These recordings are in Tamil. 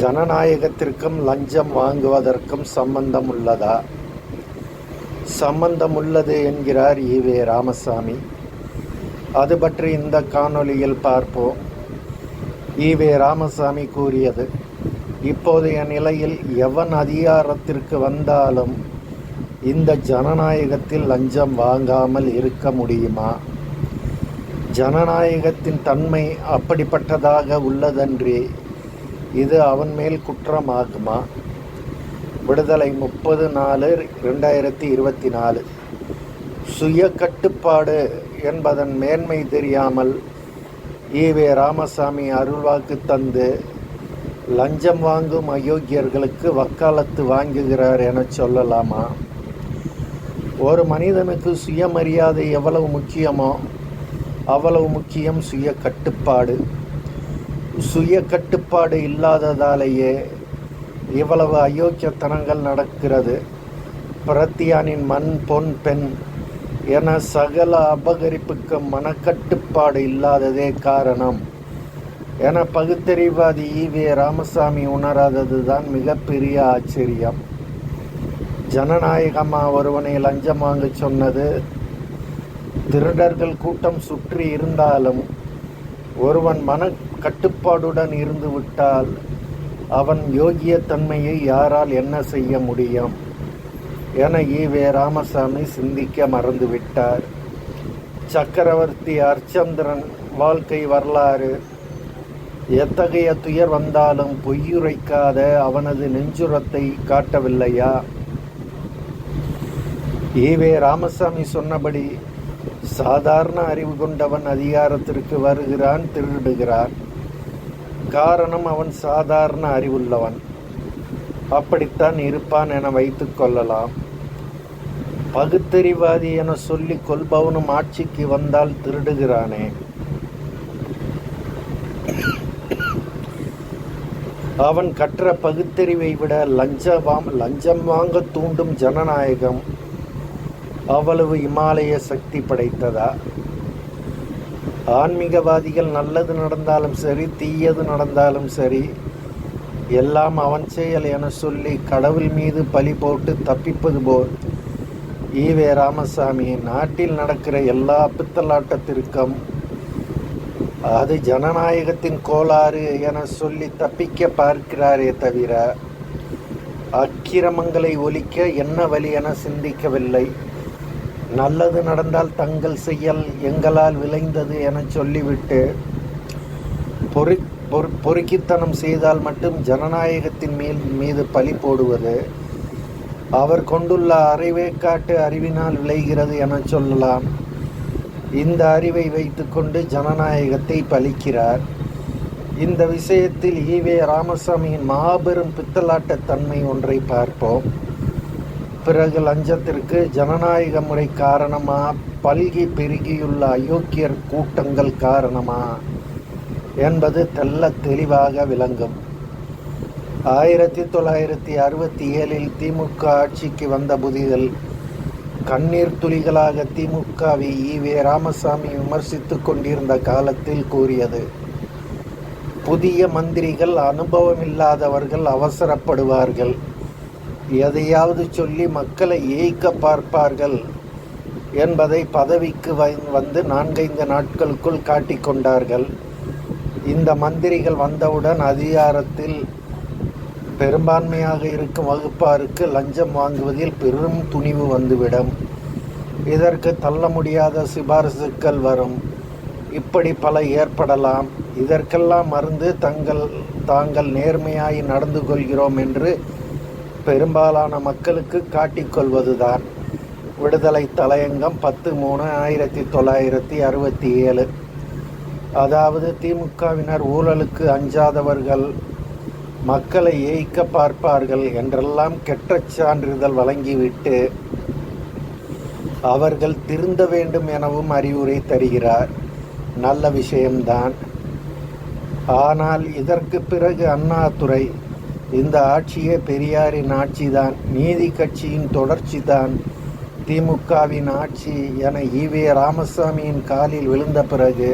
ஜனநாயகத்திற்கும் லஞ்சம் வாங்குவதற்கும் சம்பந்தம் உள்ளதா சம்பந்தம் உள்ளது என்கிறார் ஈவே ராமசாமி. அது பற்றி இந்த காணொளியில் பார்ப்போம். ஈவே ராமசாமி கூறியது இப்போதைய நிலையில் எவன் அதிகாரத்திற்கு வந்தாலும் இந்த ஜனநாயகத்தில் லஞ்சம் வாங்காமல் இருக்க முடியுமா? ஜனநாயகத்தின் தன்மை அப்படிப்பட்டதாக உள்ளதன்றி இது அவன் மேல் குற்றமாகுமா? விடுதலை முப்பது நாலு ரெண்டாயிரத்தி இருபத்தி நாலு சுய கட்டுப்பாடு என்பதன் மேன்மை தெரியாமல் ஈவே ராமசாமி அருள்வாக்கு தந்து லஞ்சம் வாங்கும் அயோக்கியர்களுக்கு வக்காலத்து வாங்குகிறார் என சொல்லலாமா? ஒரு மனிதனுக்கு சுயமரியாதை எவ்வளவு முக்கியமோ அவ்வளவு முக்கியம் சுய கட்டுப்பாடு. சுய கட்டுப்பாடு இல்லாததாலேயே இவ்வளவு அயோக்கியத்தனங்கள் நடக்கிறது. பிரத்தியானின் மண் பொன் பெண் என சகல அபகரிப்புக்கு மனக்கட்டுப்பாடு இல்லாததே காரணம். என பகுத்தறிவாதி ஈவே ராமசாமி உணராதது தான் மிகப்பெரிய ஆச்சரியம். ஜனநாயகமா ஒருவனை லஞ்சம் வாங்க சொன்னது திருடர்கள் கூட்டம் சுற்றி இருந்தாலும் ஒருவன் மன கட்டுப்பாடுடன் இருந்துவிட்டால் அவன் யோகிய தன்மையை யாரால் என்ன செய்ய முடியும்? என ஈவே ராமசாமி சிந்திக்க மறந்துவிட்டார். சக்கரவர்த்தி அர்ச்சந்திரன் வாழ்க்கை வரலாறு. எத்தகைய துயர் வந்தாலும் பொய்யுரைக்காத அவனது நெஞ்சுரத்தை காட்டவில்லையா? ஈவே ராமசாமி சொன்னபடி சாதாரண அறிவு கொண்டவன் அதிகாரத்திற்கு வருகிறான் திருடுகிறான். காரணம் அவன் சாதாரண அறிவுள்ளவன். அப்படித்தான் இருப்பான் என வைத்துக்கொள்ளலாம் பகுத்தறிவாதி என சொல்லி கொள்பவனும் ஆட்சிக்கு வந்தால் திருடுகிறானே. அவன் கற்ற பகுத்தறிவை விட லஞ்சம் லஞ்சம் வாங்க தூண்டும் ஜனநாயகம் அவ்வளவு இமாலய சக்தி படைத்ததா? ஆன்மீகவாதிகள் நல்லது நடந்தாலும் சரி தீயது நடந்தாலும் சரி எல்லாம் அவன் செயல் என சொல்லி கடவுள் மீது பழி போட்டு தப்பிப்பது போல் ஈவே ராமசாமி நாட்டில் நடக்கிற எல்லா பித்தலாட்டத்திற்கும் அது ஜனநாயகத்தின் கோளாறு என சொல்லி தப்பிக்க பார்க்கிறாரே தவிர அக்கிரமங்களை ஒழிக்க என்ன வழி என சிந்திக்கவில்லை. நல்லது நடந்தால் தங்கள் செயல் எங்களால் விளைந்தது என சொல்லிவிட்டு பொறி பொறு பொறுக்கித்தனம் செய்தால் மட்டும் ஜனநாயகத்தின் மேல் மீது பழி போடுவது அவர் கொண்டுள்ள அறிவை காட்டு அறிவினால் விளைகிறது என சொல்லலாம். இந்த அறிவை வைத்துக்கொண்டு ஜனநாயகத்தை பழிக்கிறார். இந்த விஷயத்தில் ஈவே ராமசாமியின் மாபெரும் பித்தலாட்ட தன்மை ஒன்றை பார்ப்போம். பிறகு லஞ்சத்திற்கு ஜனநாயக முறை காரணமா? பல்கி பெருகியுள்ள அயோக்கியர் கூட்டங்கள் காரணமா? என்பது தெல்ல தெளிவாக விளங்கும். ஆயிரத்தி தொள்ளாயிரத்தி அறுபத்தி ஏழில் திமுக ஆட்சிக்கு வந்த புதிதில் கண்ணீர் துளிகளாக திமுகவை ஈவே ராமசாமி விமர்சித்து கொண்டிருந்த காலத்தில் கூறியது புதிய மந்திரிகள் அனுபவமில்லாதவர்கள் அவசரப்படுவார்கள். எதையாவது சொல்லி மக்களை ஏய்க்க பார்ப்பார்கள் என்பதை பதவிக்கு வந்து நான்கைந்து நாட்களுக்குள் காட்டிக்கொண்டார்கள் இந்த மந்திரிகள் வந்தவுடன் அதிகாரத்தில் பெரும்பான்மையாக இருக்கும் வகுப்பாருக்கு லஞ்சம் வாங்குவதில் பெரும் துணிவு வந்துவிடும். இதற்கு தள்ள முடியாத சிபாரிசுகள் வரும். இப்படி பல ஏற்படலாம். இதற்கெல்லாம் மருந்து தங்கள் தாங்கள் நேர்மையாய் நடந்து கொள்கிறோம் என்று பெரும்பாலான மக்களுக்கு காட்டிக்கொள்வதுதான் விடுதலை தலையங்கம் பத்து மூணு ஆயிரத்தி தொள்ளாயிரத்தி அறுபத்தி ஏழு. அதாவது திமுகவினர் ஊழலுக்கு அஞ்சாதவர்கள் மக்களை ஏய்க்க பார்ப்பார்கள் என்றெல்லாம் கெட்ட சான்றிதழ் வழங்கிவிட்டு அவர்கள் திருந்த வேண்டும் எனவும் அறிவுரை தருகிறார். நல்ல விஷயம்தான். ஆனால் இதற்கு பிறகு அண்ணாதுரை இந்த ஆட்சியே பெரியாரின் ஆட்சிதான் நீதி கட்சியின் தொடர்ச்சி தான் திமுகவின் ஆட்சி என ஈவே ராமசாமியின் காலில் விழுந்த பிறகு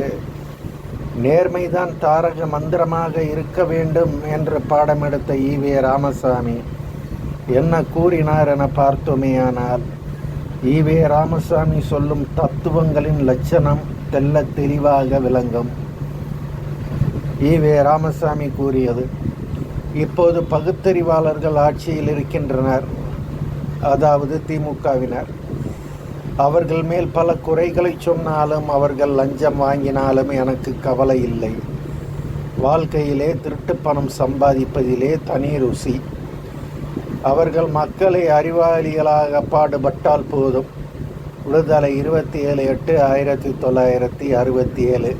நேர்மைதான் தாரக மந்திரமாக இருக்க வேண்டும் என்று பாடமெடுத்த ஈவே ராமசாமி என்ன கூறினார் என பார்த்தோமேயானால் ஈவே ராமசாமி சொல்லும் தத்துவங்களின் லட்சணம் தெல்ல தெளிவாக விளங்கும். ஈவே ராமசாமி கூறியது இப்போது பகுத்தறிவாளர்கள் ஆட்சியில் இருக்கின்றனர் அதாவது திமுகவினர். அவர்கள் மேல் பல குறைகளை சொன்னாலும் அவர்கள் லஞ்சம் வாங்கினாலும் எனக்கு கவலை இல்லை. வாழ்க்கையிலே திருட்டு பணம் சம்பாதிப்பதிலே தனி ருசி. அவர்கள் மக்களை அறிவாளிகளாக பாடுபட்டால் போதும். விடுதலை இருபத்தி ஏழு எட்டு ஆயிரத்தி தொள்ளாயிரத்தி அறுபத்தி ஏழு.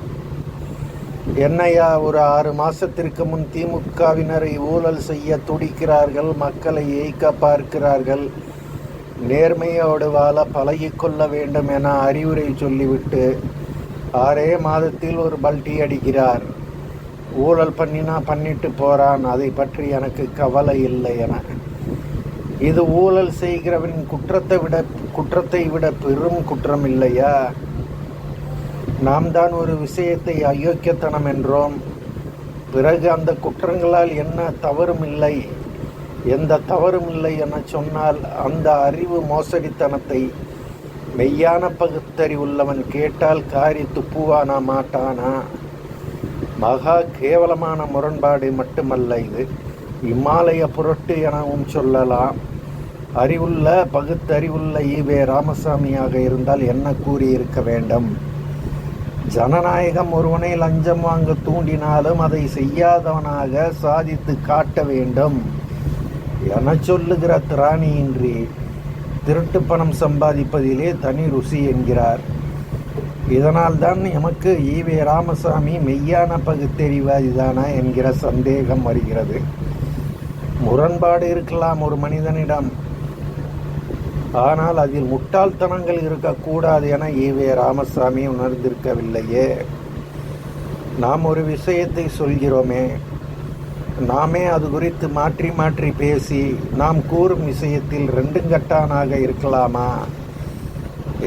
என்னையா ஒரு ஆறு மாசத்திற்கு முன் திமுகவினரை ஊழல் செய்ய துடிக்கிறார்கள் மக்களை ஏய்க்க பார்க்கிறார்கள். நேர்மையோடு வாழ பழகிக்கொள்ள வேண்டும் என அறிவுரை சொல்லிவிட்டு ஆறே மாதத்தில் ஒரு பல்டி அடிக்கிறார். ஊழல் பண்ணினா பண்ணிட்டு போகிறான் அதை பற்றி எனக்கு கவலை இல்லை என. இது ஊழல் செய்கிறவன் குற்றத்தை விட குற்றத்தை விட பெரும் குற்றம் இல்லையா நாம் தான் ஒரு விஷயத்தை அயோக்கியத்தனம் என்றோம். பிறகு அந்த குற்றங்களால் என்ன தவறும் இல்லை எந்த தவறும் இல்லை என சொன்னால் அந்த அறிவு மோசடித்தனத்தை மெய்யான பகுத்தறிவுள்ளவன் கேட்டால் காரி துப்புவானா மாட்டானா? மகா கேவலமான முரண்பாடு மட்டுமல்ல இது. இமாலய புரட்டு எனவும் சொல்லலாம். அறிவுள்ள பகுத்தறிவுள்ள ஈவே ராமசாமியாக இருந்தால் என்ன கூறியிருக்க வேண்டும்? ஜனநாயகம் ஒருவனை லஞ்சம் வாங்க தூண்டினாலும் அதை செய்யாதவனாக சாதித்து காட்ட வேண்டும். என சொல்லுகிற திராணியின்றி திருட்டு பணம் சம்பாதிப்பதிலே தனி ருசி என்கிறார். இதனால் தான் எமக்கு ஈவே ராமசாமி மெய்யான பகுத்தறிவாதிதானா என்கிற சந்தேகம் வருகிறது. முரண்பாடு இருக்கலாம் ஒரு மனிதனிடம். ஆனால் அதில் முட்டாள்தனங்கள் இருக்கக்கூடாது என ஈவே ராமசாமி உணர்ந்திருக்கவில்லையே. நாம் ஒரு விஷயத்தை சொல்கிறோமே. நாமே அது குறித்து மாற்றி மாற்றி பேசி நாம் கூறும் விஷயத்தில் ரெண்டும் கட்டானாக இருக்கலாமா?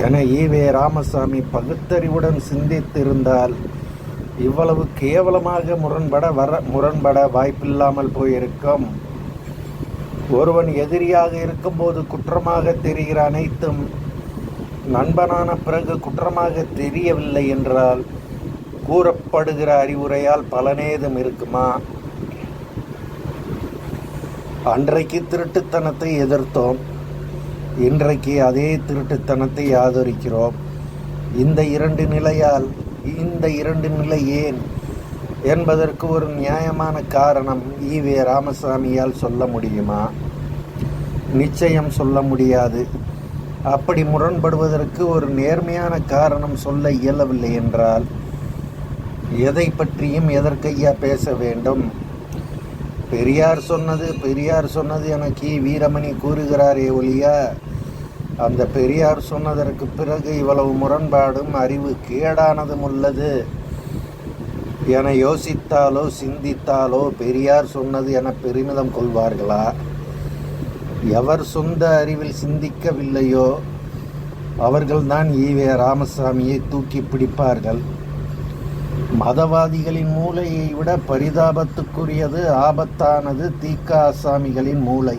என ஈவே ராமசாமி பகுத்தறிவுடன் சிந்தித்திருந்தால் இவ்வளவு கேவலமாக முரண்பட வர முரண்பட வாய்ப்பில்லாமல் போயிருக்கும். ஒருவன் எதிரியாக இருக்கும்போது குற்றமாக தெரிகிற அனைத்தும் நண்பனான பிறகு குற்றமாக தெரியவில்லை என்றால் கூறப்படுகிற அறிவுரையால் பலனேதும் இருக்குமா? அன்றைக்கு திருட்டுத்தனத்தை எதிர்த்தோம். இன்றைக்கு அதே திருட்டுத்தனத்தை ஆதரிக்கிறோம். இந்த இரண்டு நிலையால் இந்த இரண்டு நிலை ஏன் என்பதற்கு ஒரு நியாயமான காரணம் ஈவே ராமசாமியால் சொல்ல முடியுமா? நிச்சயம் சொல்ல முடியாது. அப்படி முரண்படுவதற்கு ஒரு நேர்மையான காரணம் சொல்ல இயலவில்லை என்றால் எதை பற்றியும் எதற்கையா பேச வேண்டும்? பெரியார் சொன்னது பெரியார் சொன்னது எனக்கு வீரமணி கூறுகிறாரே ஒழியா அந்த பெரியார் சொன்னதற்கு பிறகு இவ்வளவு முரண்பாடும் அறிவு கேடானதும் உள்ளது. என யோசித்தாலோ சிந்தித்தாலோ பெரியார் சொன்னது என பெருமிதம் கொள்வார்களா? எவர் சொந்த அறிவில் சிந்திக்கவில்லையோ அவர்கள்தான் ஈவே ராமசாமியை தூக்கி பிடிப்பார்கள். மதவாதிகளின் மூளையை விட பரிதாபத்துக்குரியது ஆபத்தானது தீக்கா ஆசாமிகளின் மூளை.